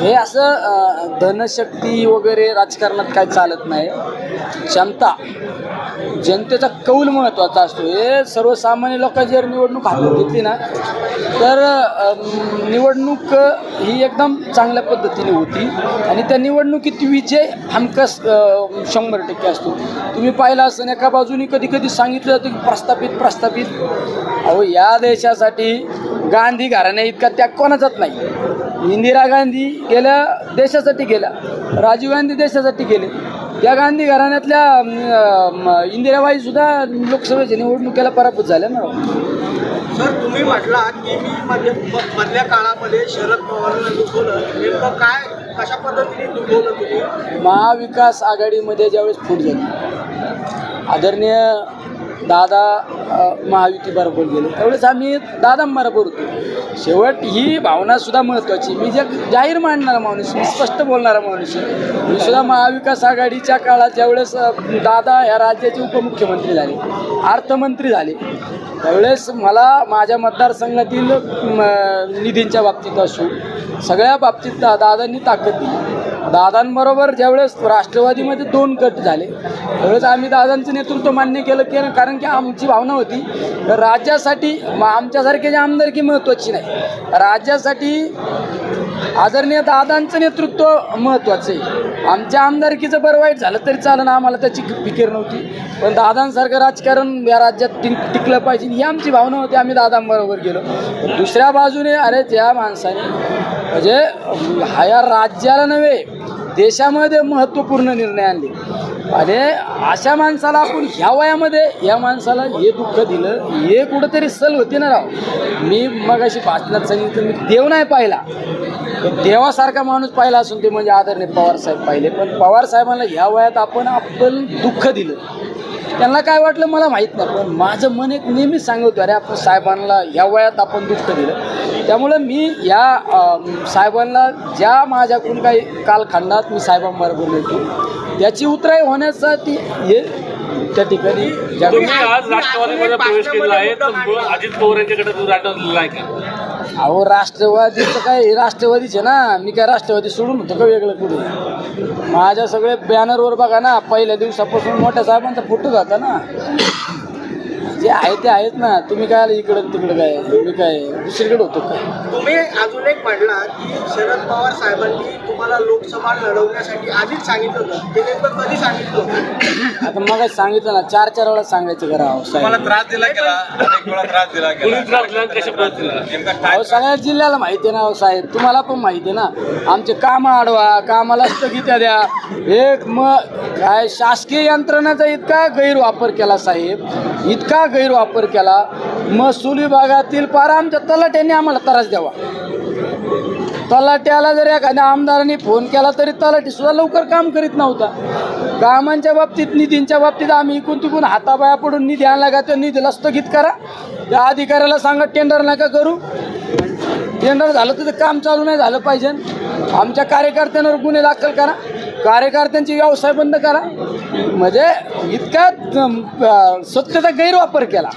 हे असं धनशक्ती वगैरे राजकारणात काय चालत नाही. क्षमता जनतेचा कौल महत्त्वाचा असतो. हे सर्वसामान्य लोकांची जर निवडणूक हातात घेतली ना तर निवडणूक ही एकदम चांगल्या पद्धतीने होती. आणि त्या निवडणुकीत विजय हमखास शंभर टक्के असतो. तुम्ही पाहिला असं एका बाजूनी कधी कधी सांगितलं जातं की प्रस्थापित प्रस्थापित. अहो या देशासाठी गांधी घराण्या इतका त्याग कोणाचाच नाही. इंदिरा गांधी गेल्या देशासाठी गेल्या. राजीव गांधी देशासाठी गेले. त्या गांधी घराण्यातल्या अं, म, इंदिराबाई सुद्धा लोकसभेच्या निवडणुकीला पराभूत झाल्या ना. सर तुम्ही म्हटलात की मी मध्ये म- मधल्या काळामध्ये शरद पवारांना दुखवलं नेमकं काय कशा पद्धतीने दुखवलं तुम्ही? महाविकास आघाडीमध्ये ज्यावेळेस फूट झाली. आदरणीय दादा महायुती बरोबर गेले. त्यावेळेस आम्ही दादा बरोबर होतो. शेवट ही भावनासुद्धा महत्त्वाची. मी जे जाहीर मांडणारा माणूस मी स्पष्ट बोलणारा माणूस आहे. मी सुद्धा महाविकास आघाडीच्या काळात ज्यावेळेस दादा ह्या राज्याचे उपमुख्यमंत्री झाले अर्थमंत्री झाले त्यावेळेस मला माझ्या मतदारसंघातील निधींच्या बाबतीत असो सगळ्या बाबतीत दादांनी ताकद दिली. दादांबरोबर ज्यावेळेस राष्ट्रवादीमध्ये दोन गट झाले त्यावेळेस आम्ही दादांचं नेतृत्व मान्य केलं की कारण की आमची भावना होती तर राज्यासाठी म- आमच्यासारखे जे आमदारकी महत्त्वाची नाही राज्यासाठी आदरणीय दादांचं नेतृत्व महत्त्वाचं आहे. आमच्या आमदारकीचं बरं वाईट झालं तरी चालेल आम्हाला त्याची फिकीर नव्हती. पण दादांसारखं राजकारण या राज्यात टिक टिकलं पाहिजे ही आमची भावना होती आम्ही दादांबरोबर गेलो. दुसऱ्या बाजूने अरे त्या माणसाने म्हणजे हा या राज्याला नव्हे देशामध्ये महत्त्वपूर्ण निर्णय आणले. आणि अशा माणसाला आपण ह्या वयामध्ये या माणसाला हे दुःख दिलं हे कुठंतरी सल होते ना राव. मी मग अशी भाषणात सांगितलं मी देव नाही पाहिला. देवासारखा माणूस पाहिला असून ते म्हणजे आदरणीय पवारसाहेब पाहिले. पण पवारसाहेबांना ह्या वयात आपण आपण दुःख दिलं. त्यांना काय वाटलं मला माहीत नाही पण माझं मन एक नेहमीच सांगतो अरे आपण साहेबांना ह्या वयात आपण दुःख दिलं. त्यामुळं मी या साहेबांना ज्या माझ्याकडून काही कालखंडात मी साहेबांबरोबर येतो त्याची उतराई होण्यासाठी हे त्या ठिकाणी आज राष्ट्रवादीमध्ये प्रवेश केलेला आहे अजित पवार यांच्याकडे आहे का? अहो राष्ट्रवादीचं काय राष्ट्रवादीच राष्ट्रवादीचे ना. मी काय राष्ट्रवादी सोडून होतो का वेगळं कुठे माझ्या सगळे बॅनरवर बघा ना पहिल्या दिवसापासून मोठ्या साहेबांचा फोटो जाता ना. जे आहे ते आहेत ना तुम्ही काय आले इकडं तिकडं काय? मी काय दुसरीकडे होतो काय तुम्ही अजून एक म्हटला की शरद पवार साहेबांनी तुम्हाला लोकसभा लढवण्यासाठी आधीच सांगितलं होतं. ते नेमकं कधी सांगितलं होतं? आता मग सांगितलं ना चार चार वेळा सांगायचं करा अहो तुम्हाला साहेब त्रास दिला गेला? अनेक वेळा त्रास दिला गेला? नेमका काय अहो सगळ्या जिल्ह्याला माहिती आहे ना अहो साहेब. तुम्हाला पण माहिती आहे ना आमचे कामं अडवा कामाला स्थगित्या द्या. एक मग काय शासकीय यंत्रणाचा इतका गैरवापर केला साहेब इतका गैरवापर केला. महसूल विभागातील पारा आमच्या तलाट्याने आम्हाला त्रास द्यावा. तलाट्याला जर एखाद्या आमदाराने फोन केला तरी तलाठी सुद्धा लवकर काम करीत नव्हता. कामांच्या बाबतीत निधींच्या बाबतीत आम्ही इकून तिकून हाताबाया पडून निधी आणला का त्या निधीला स्थगित करा. त्या अधिकाऱ्याला सांगा टेंडर नका करू. टेंडर झालं तर काम चालू नाही झालं पाहिजे. आमच्या कार्यकर्त्यांवर गुन्हे दाखल करा. कार्यकर्त्यांचे व्यवसाय बंद करा. म्हणजे इतका स्वच्छता गैरवापर केला.